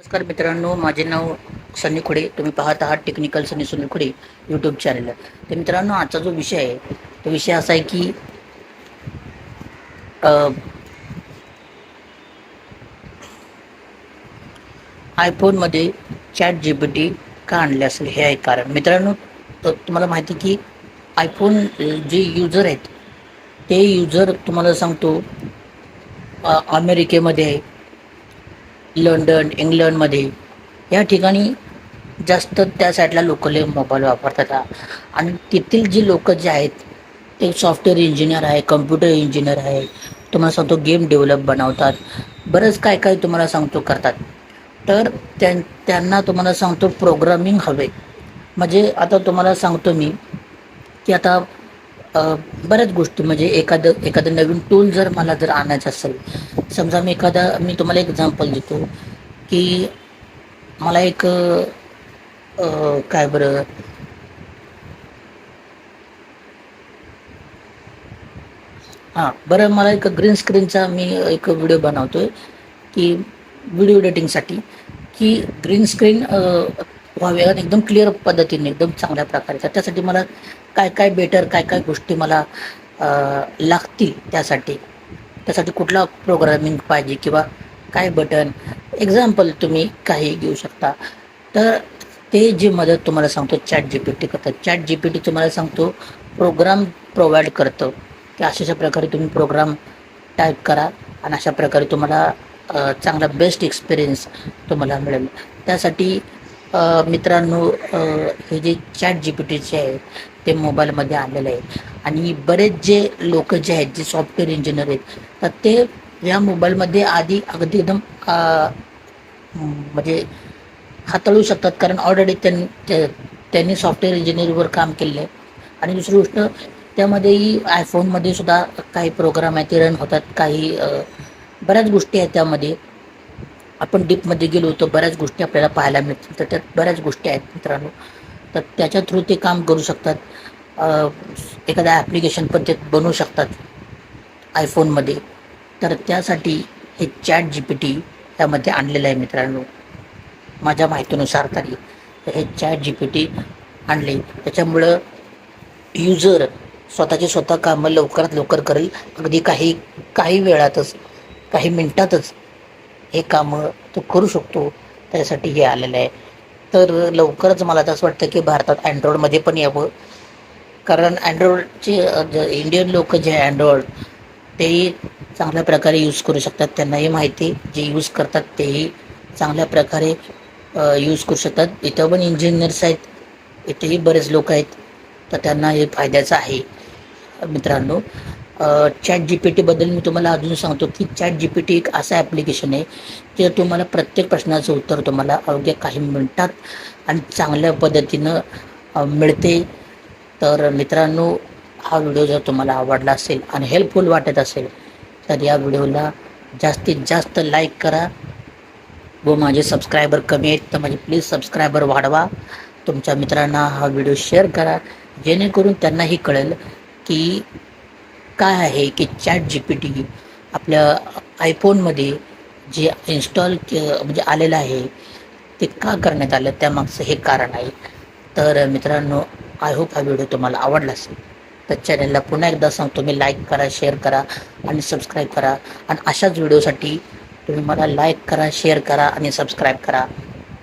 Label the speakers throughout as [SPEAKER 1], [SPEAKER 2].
[SPEAKER 1] नमस्कार मित्रांनो माझे नाव सनी खुडे. तुम्ही पाहत आहात technical Sunny Sunil Khude YouTube channel तर मित्रांनो आजचा जो विषय आहे तो विषय असा आहे की आयफोनमध्ये चॅट जी बी टी का आणले असेल? हे आहे कारण. मित्रांनो तुम्हाला माहिती आहे की आयफोन जे युजर आहेत ते युजर तुम्हाला सांगतो अमेरिकेमध्ये आहे. लंडन इंग्लंडमध्ये. या ठिकाणी जास्त त्या साईडला लोकले मोबाईल वापरतात आणि तेथील जी लोक जे आहेत ते सॉफ्टवेअर इंजिनियर आहे कम्प्युटर इंजिनियर आहे. तुम्हाला सांगतो गेम डेव्हलप बनवतात. बरंच काय काय तुम्हाला सांगतो करतात. तर त्यां त्यांना तुम्हाला सांगतो प्रोग्रामिंग हवे. म्हणजे आता तुम्हाला सांगतो मी की आता बऱ्याच गोष्टी म्हणजे एखादं एखादं नवीन टूल जर मला जर आणायचं असेल समजा मी एखादा मी तुम्हाला एक्झाम्पल देतो की मला एक काय बरं? हां बरं मला एक ग्रीन स्क्रीनचा मी एक व्हिडिओ बनवतोय की व्हिडिओ एडिटिंगसाठी की ग्रीन स्क्रीन व्हावे आणि एकदम क्लिअर पद्धतीने एकदम चांगल्या प्रकारे तर त्यासाठी मला काय काय बेटर काय काय गोष्टी मला लागतील त्यासाठी. त्यासाठी कुठला प्रोग्रामिंग पाहिजे किंवा काय बटन एक्झाम्पल तुम्ही काही घेऊ शकता. तर ते जी मदत तुम्हाला सांगतो चॅट जी पी टी करतात. चॅट जी पी टी तुम्हाला सांगतो प्रोग्राम प्रोव्हाइड करतं. की अशा अशा प्रकारे तुम्ही प्रोग्राम टाईप करा आणि अशा प्रकारे तुम्हाला चांगला बेस्ट एक्सपिरियन्स तुम्हाला मिळेल. त्यासाठी मित्रांनो हे जे चॅट जी पी टीचे आहे ते मोबाईलमध्ये आलेलं आहे. आणि बरेच जे लोक जे आहेत जे सॉफ्टवेअर इंजिनियर आहेत तर ते या मोबाईलमध्ये आधी अगदी एकदम म्हणजे हाताळू शकतात. कारण ऑलरेडी त्यांनी त्यांनी सॉफ्टवेअर इंजिनिअरिंगवर काम केलेलं आहे. आणि दुसरी गोष्ट त्यामध्येही आयफोनमध्ये सुद्धा काही प्रोग्राम आहेत ते रन होतात. काही बऱ्याच गोष्टी आहेत त्यामध्ये. आपण डीपमध्ये गेलो तर बऱ्याच गोष्टी आपल्याला पाहायला मिळतील. तर त्यात बऱ्याच गोष्टी आहेत मित्रांनो. तर त्याच्या थ्रू ते काम करू शकतात. एखादा ॲप्लिकेशन पण ते बनवू शकतात आयफोनमध्ये तर त्यासाठी हे चॅट जी पी टी त्यामध्ये आणलेलं आहे मित्रांनो. माझ्या माहितीनुसार तरी हे चॅट जी पी टी आणले. त्याच्यामुळं युजर स्वतःचे स्वतः कामं लवकरात लवकर करेल. अगदी काही काही वेळातच काही मिनटातच हे कामं तो करू शकतो. त्यासाठी हे आलेलं आहे. तर लवकरच मला तर असं वाटतं की भारतात अँड्रॉइडमध्ये पण यावं. कारण अँड्रॉइडचे इंडियन लोक जे अँड्रॉईड अँड्रॉइड तेही चांगल्या प्रकारे यूज करू शकतात. त्यांनाही माहिती जे यूज करतात तेही चांगल्या प्रकारे यूज करू शकतात. इथं पण इंजिनियर्स आहेत. इथेही बरेच लोक आहेत. तर त्यांना हे फायद्याचं आहे. मित्रांनो चॅट जी पी टीबद्दल मी तुम्हाला अजून सांगतो की चॅट जी पी टी एक असं ॲप्लिकेशन आहे ते तुम्हाला प्रत्येक प्रश्नाचं उत्तर तुम्हाला अवघ्या काही मिनटात आणि चांगल्या पद्धतीनं मिळते. तर मित्रांनो हा व्हिडिओ जर तुम्हाला आवडला असेल आणि हेल्पफुल वाटत असेल तर या व्हिडिओला जास्तीत जास्त लाईक करा व माझे सबस्क्रायबर कमी आहेत तर माझे प्लीज सबस्क्रायबर वाढवा. तुमच्या मित्रांना हा व्हिडिओ शेअर करा जेणेकरून त्यांनाही कळेल की काय आहे की चॅट जी पी टी आपल्या आयफोनमध्ये जे इन्स्टॉल म्हणजे आलेलं आहे ते का करण्यात आलं? त्यामागचं हे कारण आहे. तर मित्रांनो आय होप हा व्हिडिओ तुम्हाला आवडला असेल. तर चॅनलला पुन्हा एकदा सांगतो मी लाईक करा शेअर करा आणि सबस्क्राईब करा. आणि अशाच व्हिडिओसाठी तुम्ही मला लाईक करा शेअर करा आणि सबस्क्राईब करा.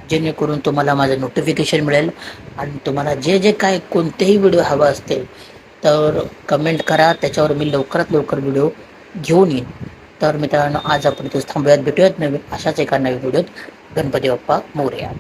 [SPEAKER 1] जेणेकरून तुम्हाला माझं नोटिफिकेशन मिळेल. आणि तुम्हाला जे जे काय कोणतेही व्हिडिओ हवं असतील तर कमेंट करा त्याच्यावर मी लवकरात लवकर व्हिडिओ घेऊन येईन. तर मित्रांनो आज आपण इथेच थांबूयात भेटूयात नवीन अशाच एका नवीन व्हिडिओत गणपती बाप्पा मोर्या.